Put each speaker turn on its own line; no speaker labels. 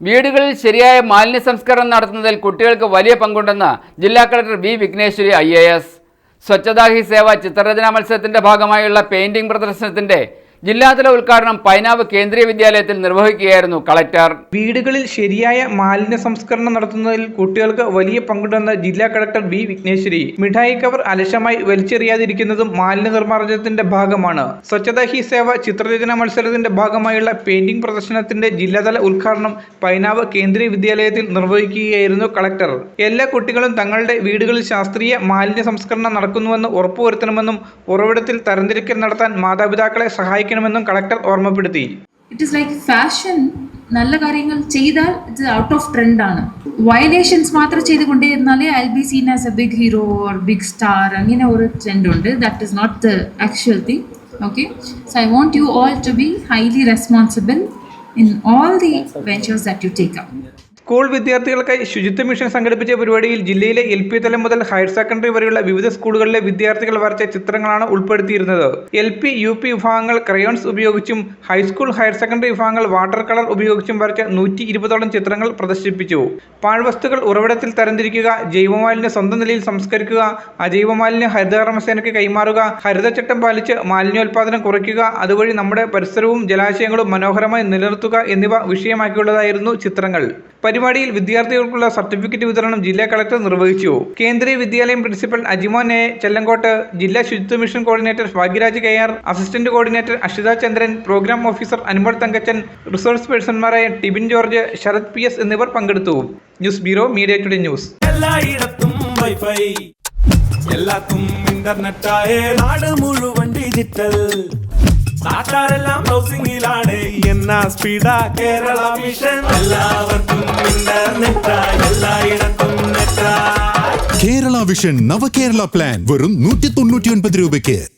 വീടുകളിൽ ശരിയായ മാലിന്യ സംസ്കരണം നടത്തുന്നതിൽ കുട്ടികൾക്ക് വലിയ പങ്കുണ്ടെന്ന് ജില്ലാ collector V Vigneshwari I A S. Swachhata Hi Seva ചിത്രരചനാ മത്സരത്തിന്റെ ഭാഗമായുള്ള പെയിന്റിംഗ് പ്രദർശനത്തിന്റെ ജില്ലാതല ഉദ്ഘാടനം പൈനാവ് കേന്ദ്രീയ വിദ്യാലയത്തിൽ നിർവഹിക്കുകയായിരുന്നു കളക്ടർ.
വീടുകളിൽ ശരിയായ മാലിന്യ സംസ്കരണം നടത്തുന്നതിൽ കുട്ടികൾക്ക് വലിയ പങ്കുണ്ടെന്ന് ജില്ലാ കളക്ടർ ബി വിഘ്നേശ്വരി. മിഠായി കവർ അലശമായി വലിച്ചെറിയാതിരിക്കുന്നതും മാലിന്യ നിർമ്മാർജനത്തിന്റെ ഭാഗമാണ്. സ്വച്ഛതാ ഹി സേവ ചിത്രരചന മത്സരത്തിന്റെ ഭാഗമായുള്ള പെയിന്റിംഗ് പ്രദർശനത്തിന്റെ ജില്ലാതല ഉദ്ഘാടനം പൈനാവ് കേന്ദ്രീയ വിദ്യാലയത്തിൽ നിർവഹിക്കുകയായിരുന്നു കളക്ടർ. എല്ലാ കുട്ടികളും തങ്ങളുടെ വീടുകളിൽ ശാസ്ത്രീയ മാലിന്യ സംസ്കരണം നടക്കുന്നുവെന്ന് ഉറപ്പുവരുത്തണമെന്നും ഉറവിടത്തിൽ തരംതിരിക്കൽ നടത്താൻ മാതാപിതാക്കളെ സഹായിക്കണമെന്നും കളക്ടർ ഓർമ്മപ്പെടുത്തി.
ഇറ്റ് ഇസ് ലൈക്ക് ഫാഷൻ നല്ല കാര്യങ്ങൾ ചെയ്താൽ ഇറ്റ്സ് ഔട്ട് ഓഫ് ട്രെൻഡ് ആണ്. വയലേഷൻസ് മാത്രം ചെയ്തുകൊണ്ടേയിരുന്നാലേ I be seen as a big hero or big star അങ്ങനെ ഒരു ട്രെൻഡ് ഉണ്ട്. That is not the actual thing okay so I want you all to be highly responsible in all the ventures that you take up
school വിദ്യാർത്ഥികൾക്കായി ശുചിത്വ mission സംഘടിപ്പിച്ച പരിപാടിയിൽ ജില്ലയിലെ L P തലം മുതൽ ഹയർ സെക്കൻഡറി വരെയുള്ള വിവിധ സ്കൂളുകളിലെ വിദ്യാർത്ഥികൾ വരച്ച ചിത്രങ്ങളാണ് ഉൾപ്പെടുത്തിയിരുന്നത്. എൽ പി യു പി വിഭാഗങ്ങൾ ക്രയോൺസ് ഉപയോഗിച്ചും ഹൈസ്കൂൾ ഹയർ സെക്കൻഡറി വിഭാഗങ്ങൾ വാട്ടർ കളർ ഉപയോഗിച്ചും വരച്ച നൂറ്റി ഇരുപതോളം ചിത്രങ്ങൾ പ്രദർശിപ്പിച്ചു. പാഴ്വസ്തുക്കൾ ഉറവിടത്തിൽ തരംതിരിക്കുക ജൈവമാലിന്യ സ്വന്തം നിലയിൽ സംസ്കരിക്കുക അജൈവമാലിന്യ ഹരിതകർമ്മസേനയ്ക്ക് കൈമാറുക ഹരിതചട്ടം പാലിച്ച് മാലിന്യോൽപാദനം കുറയ്ക്കുക അതുവഴി നമ്മുടെ പരിസരവും ജലാശയങ്ങളും മനോഹരമായി നിലനിർത്തുക എന്നിവ വിഷയമാക്കിയുള്ളതായിരുന്നു ചിത്രങ്ങൾ. പരിപാടിയിൽ വിദ്യാർത്ഥികൾക്കുള്ള സർട്ടിഫിക്കറ്റ് വിതരണം ജില്ലാ കളക്ടർ നിർവഹിച്ചു. കേന്ദ്രീയ വിദ്യാലയം പ്രിൻസിപ്പൽ അജിമോൻ എ. ചെല്ലങ്കോട്ട് ജില്ലാ Suchitwa mission coordinator Bhagyaraj K. R. Assistant coordinator Ashitha Chandran programme officer Anumol Thankachan resource പേഴ്സൺമാരായ Tibin George Sarath P. S. എന്നിവർ പങ്കെടുത്തു. News bureau media today news.
Wifi. എല്ലാത്തും ആയ നാട് മുഴുവൻ ഡിജിറ്റൽ. നാട്ടാരെല്ലാം സ്പീഡാ കേരള മിഷൻ. എല്ലാവർക്കും ഇന്റർനെറ്റാ എല്ലായിടത്തും
കേരള വിഷൻ നവകേരള പ്ലാൻ വെറും നൂറ്റി തൊണ്ണൂറ്റി ഒൻപത് രൂപയ്ക്ക്.